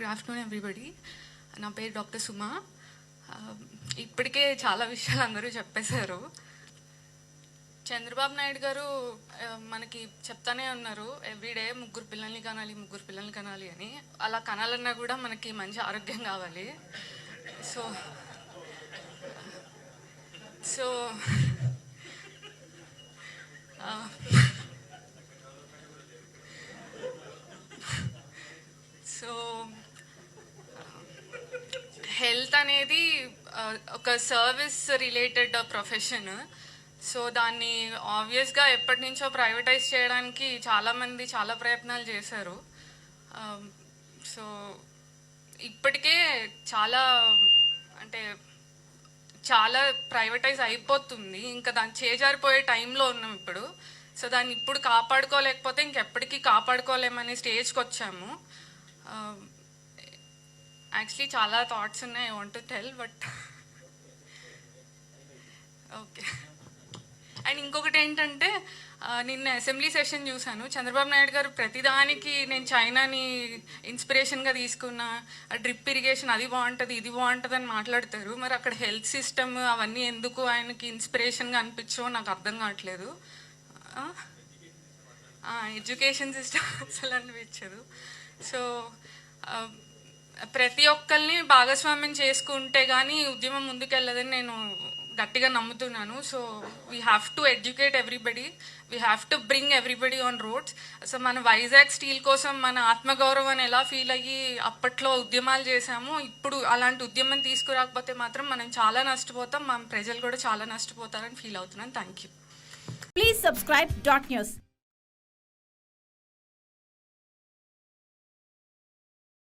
Good afternoon everybody నా పేరు doctor Suma. ఇప్పటికే చాలా విషయాలు అందరూ చెప్పేశారు. చంద్రబాబు నాయుడు గారు మనకి చెప్తానే ఉన్నారు ఎవ్రీడే ముగ్గురు పిల్లల్ని కనాలి ముగ్గురు పిల్లల్ని కనాలి అని. అలా కనాలన్నా కూడా మనకి మంచి ఆరోగ్యం కావాలి. So so ah, so health అనేది ఒక సర్వీస్ రిలేటెడ్ ప్రొఫెషన్. సో దాన్ని ఆబ్వియస్గా ఎప్పటి నుంచో ప్రైవేటైజ్ చేయడానికి చాలామంది చాలా ప్రయత్నాలు చేశారు. సో ఇప్పటికే చాలా అంటే చాలా ప్రైవేటైజ్ అయిపోతుంది. ఇంకా దాన్ని చేజారిపోయే టైంలో ఉన్నాం ఇప్పుడు. సో దాన్ని ఇప్పుడు కాపాడుకోలేకపోతే ఇంకెప్పటికీ కాపాడుకోలేమనే స్టేజ్కి వచ్చాము. యాక్చువల్లీ చాలా థాట్స్ ఉన్నాయి. I want to tell but okay and ఇంకొకటి ఏంటంటే నిన్న అసెంబ్లీ సెషన్ చూశాను. చంద్రబాబు నాయుడు గారు ప్రతిదానికి నేను చైనాని ఇన్స్పిరేషన్గా తీసుకున్నా. డ్రిప్ ఇరిగేషన్ అది బాగుంటుంది ఇది బాగుంటుంది అని మాట్లాడతారు. మరి అక్కడ హెల్త్ సిస్టమ్ అవన్నీ ఎందుకు ఆయనకి ఇన్స్పిరేషన్గా అనిపించో నాకు అర్థం కావట్లేదు. ఎడ్యుకేషన్ సిస్టమ్ అసలు అనిపించదు. సో ప్రతి ఒక్కరిని భాగస్వామ్యం చేసుకుంటే కానీ ఉద్యమం ముందుకెళ్ళదని నేను గట్టిగా నమ్ముతున్నాను. So we have to educate everybody we have to bring everybody on roads so మన వైజాగ్ స్టీల్ కోసం మన ఆత్మగౌరవాన్ని ఎలా ఫీల్ అయ్యి అప్పట్లో ఉద్యమాలు చేశామో ఇప్పుడు అలాంటి ఉద్యమం తీసుకురాకపోతే మాత్రం మనం చాలా నష్టపోతాం. మన ప్రజలు కూడా చాలా నష్టపోతారని ఫీల్ అవుతున్నాను. Thank you please subscribe dot news